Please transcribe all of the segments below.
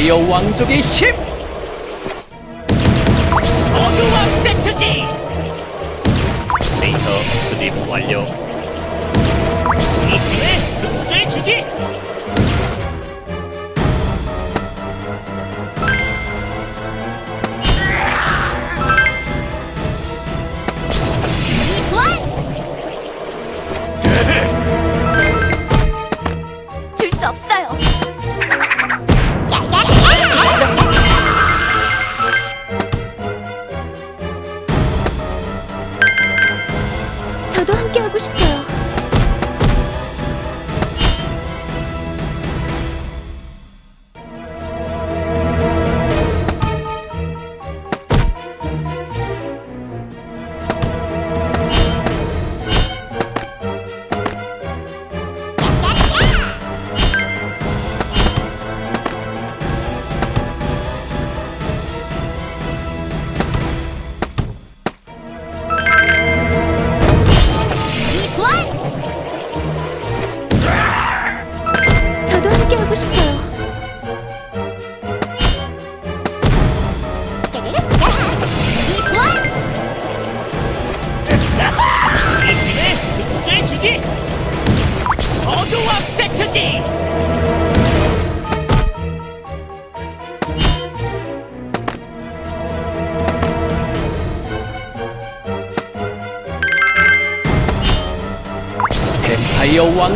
파이어 왕족의 힘! 어둠왕 세추지! 데이터 수집 완료. 이틀에 흡수해 주지! 줄 수 없어.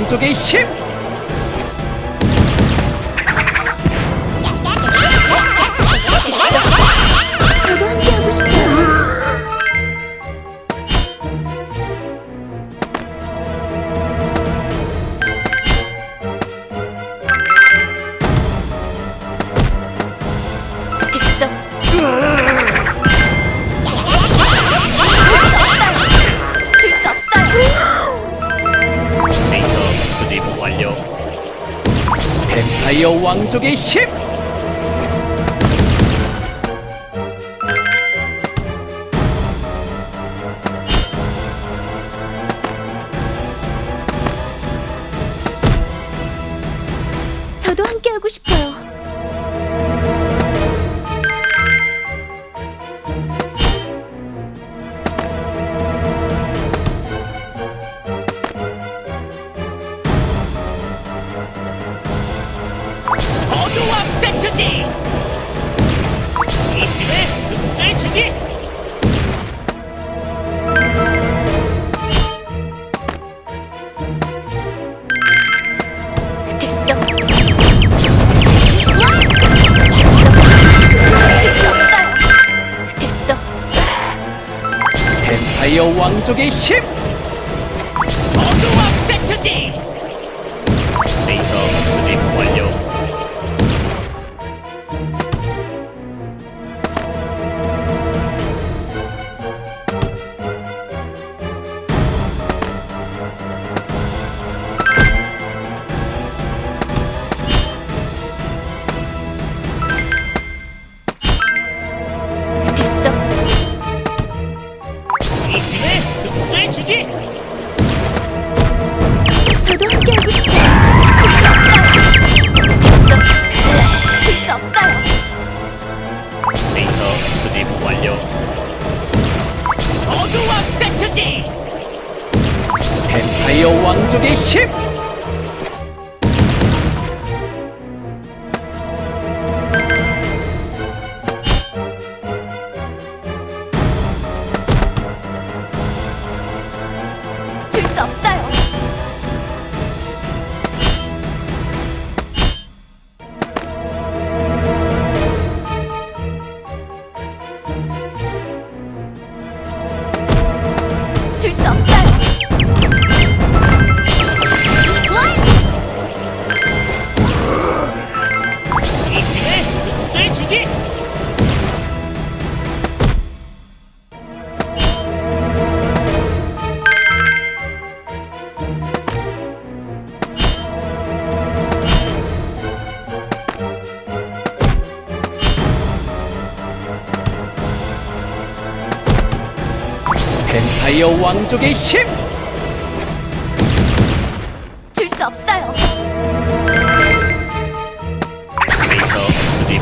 왕족의 힘 왕족의 힘 저도 함께 하고 싶어요. 왕 뱀파이어 왕족의 힘. 줄 수 없어요. 주지. 뱀파이어 왕족의 힘 줄 수 없어요.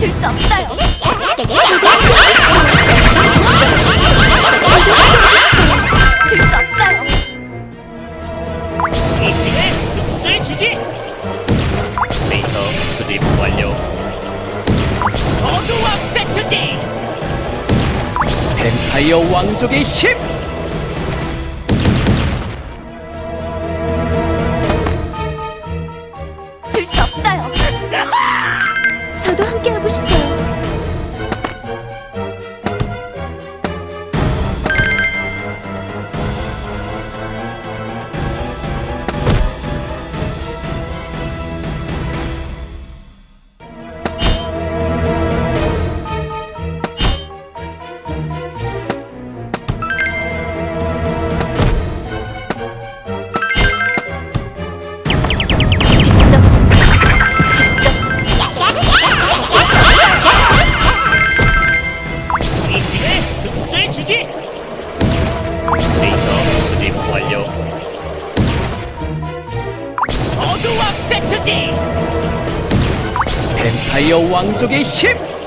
줄수 없어요. 줄수 없어요. 이 팀의 흡수를 주지. 데이터 수집 완료. 어두왕 세트지. 뱀파이어 왕족의 힘줄수 없어요. 저도 함께 하고 싶어요. 亲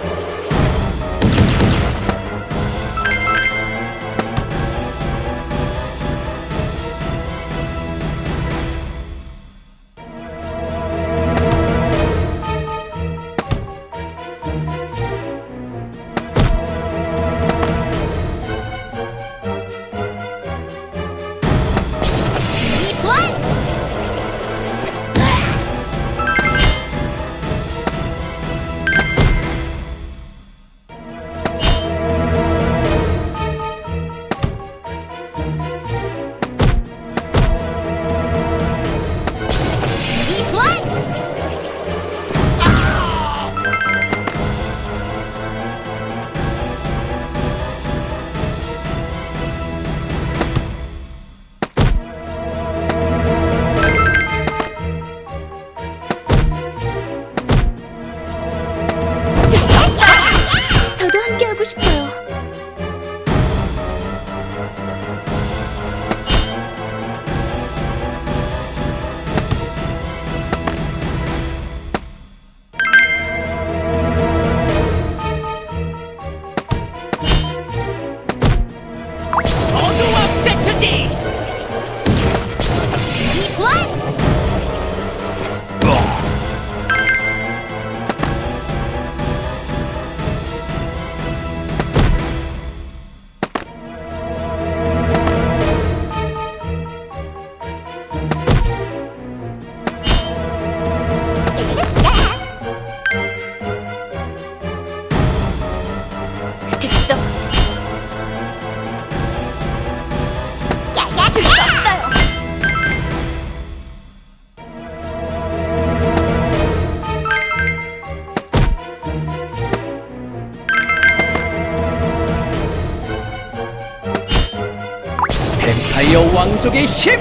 10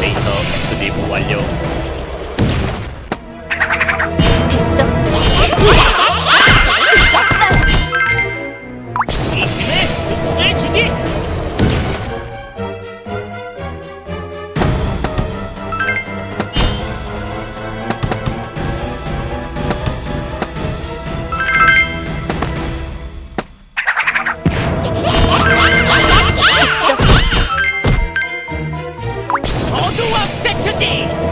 데이터 수집 완료. Steve!